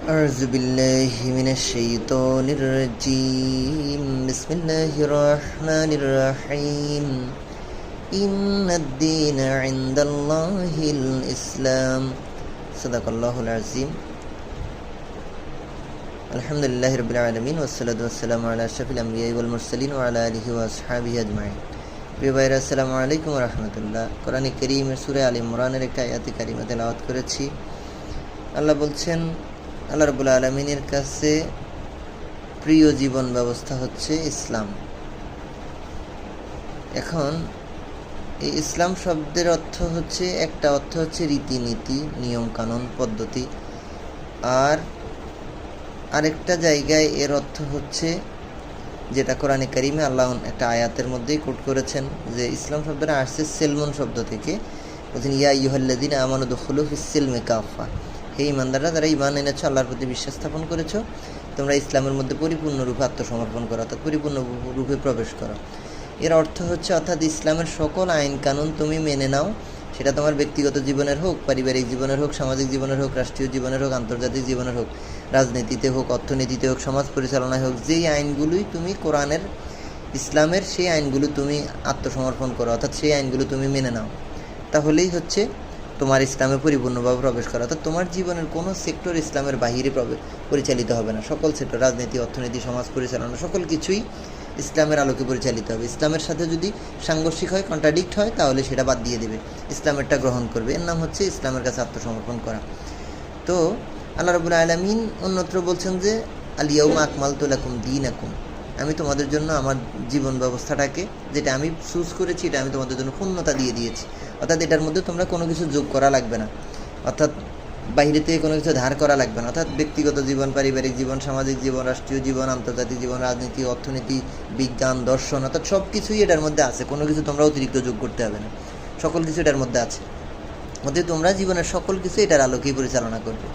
أعوذ بالله من الشيطان الرجيم بسم الله الرحمن الرحيم إن الدين عند الله الإسلام صدق الله العظيم الحمد لله رب العالمين والصلاة والسلام على أشرف الأنبياء والمرسلين وعلى آله وأصحابه أجمعين প্রিয় ভাইরা আসসালামু আলাইকুম রহমতুল্লাহ কোরআন করিমের সুরে আলী মোরানের একটা আয়াতি কারিমা তেলাওয়াত করেছি আল্লাহ বলছেন আল্লাহ রবুল আলমিনের কাছে প্রিয় জীবন ব্যবস্থা হচ্ছে ইসলাম। এখন এই ইসলাম শব্দের অর্থ হচ্ছে, একটা অর্থ হচ্ছে রীতিনীতি নিয়ম কানুন পদ্ধতি। আর আরেকটা জায়গায় এর অর্থ হচ্ছে, যেটা কোরআনে কারিমে আল্লাহ একটা আয়াতের মধ্যেই কোট করেছেন, যে ইসলাম শব্দটা আসছে সেলমন শব্দ থেকে। ইয়া ইহল্লাদিন আমানু দখলু ফিসিলমে কাফা হে ইমানদাররা, যারা ইমান এনেছো, আল্লাহর প্রতি বিশ্বাস স্থাপন করেছ, তোমরা ইসলামের মধ্যে পরিপূর্ণরূপে আত্মসমর্পণ করো, অর্থাৎ পরিপূর্ণ রূপে প্রবেশ করো। এর অর্থ হচ্ছে, অর্থাৎ ইসলামের সকল আইন কানুন তুমি মেনে নাও। সেটা তোমার ব্যক্তিগত জীবনের হোক, পারিবারিক জীবনের হোক, সামাজিক জীবনের হোক, রাষ্ট্রীয় জীবনের হোক, আন্তর্জাতিক জীবনের হোক, রাজনীতিতে হোক, অর্থনীতিতে হোক, সমাজ পরিচালনায় হোক, যেই আইনগুলোই তুমি কোরআনের, ইসলামের সেই আইনগুলো তুমি আত্মসমর্পণ করো, অর্থাৎ সেই আইনগুলো তুমি মেনে নাও। তাহলেই হচ্ছে তোমার ইসলামে পরিপূর্ণভাবে প্রবেশ করা, অর্থাৎ তোমার জীবনের কোনো সেক্টর ইসলামের বাহিরে পরিচালিত হবে না। সকল সেক্টর রাজনীতি, অর্থনীতি, সমাজ পরিচালনা, সকল কিছুই ইসলামের আলোকে পরিচালিত হবে। ইসলামের সাথে যদি সাংঘর্ষিক হয় কন্ট্রাডিক্ট হয়, তাহলে সেটা বাদ দিয়ে দেবে। ইসলামেরটা গ্রহণ করবে। এর নাম হচ্ছে ইসলামের কাছে আত্মসমর্পণ করা। তো, আল্লাহ রবুল আলমিন অন্যত্র বলছেন যে আলিয়াউম আকমাল তুলাকুম দিন আকুম আমি তোমাদের জন্য আমার জীবন ব্যবস্থাটাকে, যেটা আমি চুজ করেছি, এটা আমি তোমাদের জন্য পূর্ণতা দিয়ে দিয়েছি। অর্থাৎ এটার মধ্যে তোমরা কোনো কিছু যোগ করা লাগবে না। অর্থাৎ বাইরে থেকে কোনো কিছু ধার করা লাগবে না। অর্থাৎ ব্যক্তিগত জীবন, পারিবারিক জীবন, সামাজিক জীবন, রাষ্ট্রীয় জীবন, আন্তর্জাতিক জীবন, রাজনীতি, অর্থনীতি, বিজ্ঞান, দর্শন, অর্থাৎ সব কিছুই এটার মধ্যে আছে। কোনো কিছু তোমরা অতিরিক্ত যোগ করতে হবে না। সকল কিছু এটার মধ্যে আছে। অতএব তোমরা জীবনের সকল কিছু এটার আলোকেই পরিচালনা করবে।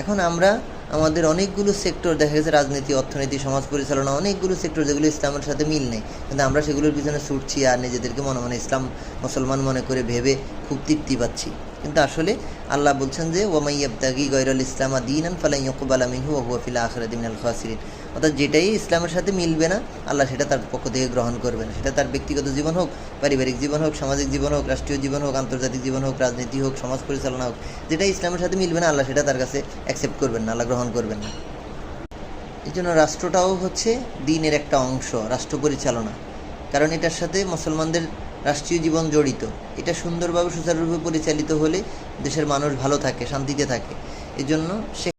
এখন আমরা আমাদের অনেকগুলো সেক্টর দেখা গেছে, রাজনীতি, অর্থনীতি, সমাজ পরিচালনা, অনেকগুলো সেক্টর যেগুলো ইসলামের সাথে মিল নেই। কিন্তু আমরা সেগুলোর পিছনে ছুটছি আর নিজেদেরকে মনে মনে ইসলাম মুসলমান মনে করে ভেবে খুব তৃপ্তি পাচ্ছি। কিন্তু আসলে আল্লাহ বলছেন যে ওমাইয়াবতাগি গৈরুল ইসলামা দিন আন ফালাই ইকুবাল আমিনহু ও হুয়াফিল আখরাদিন আল খাসিরিন। অর্থাৎ যেটাই ইসলামের সাথে মিলবে না, আল্লাহ সেটা তার পক্ষ থেকে গ্রহণ করবে না। সেটা তার ব্যক্তিগত জীবন হোক, পারিবারিক জীবন হোক, সামাজিক জীবন হোক, রাষ্ট্রীয় জীবন হোক, আন্তর্জাতিক জীবন হোক, রাজনীতি হোক, সমাজ পরিচালনা হোক যেটা ইসলামের সাথে মিলবে না, আল্লাহ সেটা তার কাছে অ্যাকসেপ্ট করবেন না, আল্লাহ গ্রহণ করবেন না। এই জন্য রাষ্ট্রটাও হচ্ছে দিনের একটা অংশ, রাষ্ট্র পরিচালনা। কারণ এটার সাথে মুসলমানদের রাষ্ট্রীয় জীবন জড়িত। এটা সুন্দরভাবে সুচারুরূপে পরিচালিত হলে দেশের মানুষ ভালো থাকে, শান্তিতে থাকে। এজন্য সে